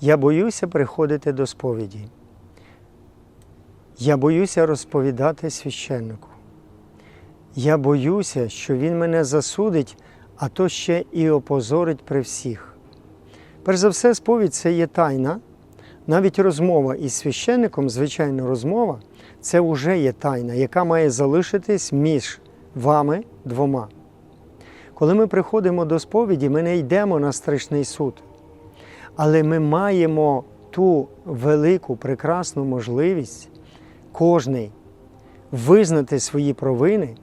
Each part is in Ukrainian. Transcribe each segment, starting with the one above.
Я боюся приходити до сповіді. Я боюся розповідати священнику. Я боюся, що він мене засудить, а то ще і опозорить при всіх. Перш за все, сповідь це є тайна. Навіть розмова із священником, звичайно, розмова, це вже є тайна, яка має залишитись між вами двома. Коли ми приходимо до сповіді, ми не йдемо на страшний суд. Але ми маємо ту велику, прекрасну можливість кожний визнати свої провини,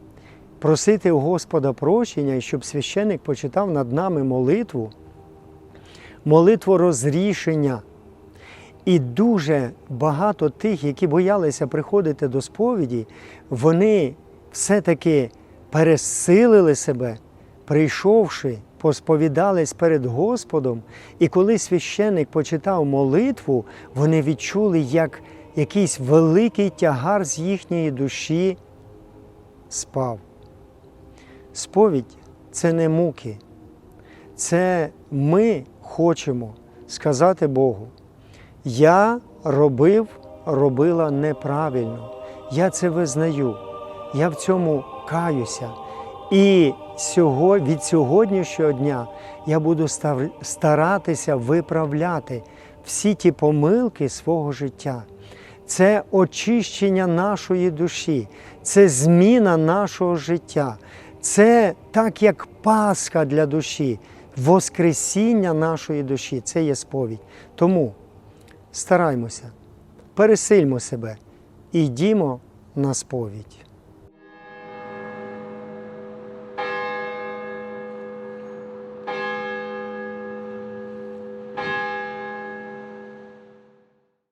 просити у Господа прощення, щоб священик почитав над нами молитву, молитву розрішення. І дуже багато тих, які боялися приходити до сповіді, вони все-таки пересилили себе, прийшовши, посповідались перед Господом. І коли священник почитав молитву, вони відчули, як якийсь великий тягар з їхньої душі спав. Сповідь це не муки, це ми хочемо сказати Богу. Я робив, робила неправильно. Я це визнаю. Я в цьому каюся. І від сьогоднішнього дня я буду старатися виправляти всі ті помилки свого життя. Це очищення нашої душі, це зміна нашого життя, це так як Пасха для душі, Воскресіння нашої душі це є сповідь. Тому стараймося, пересильмо себе і йдімо на сповідь.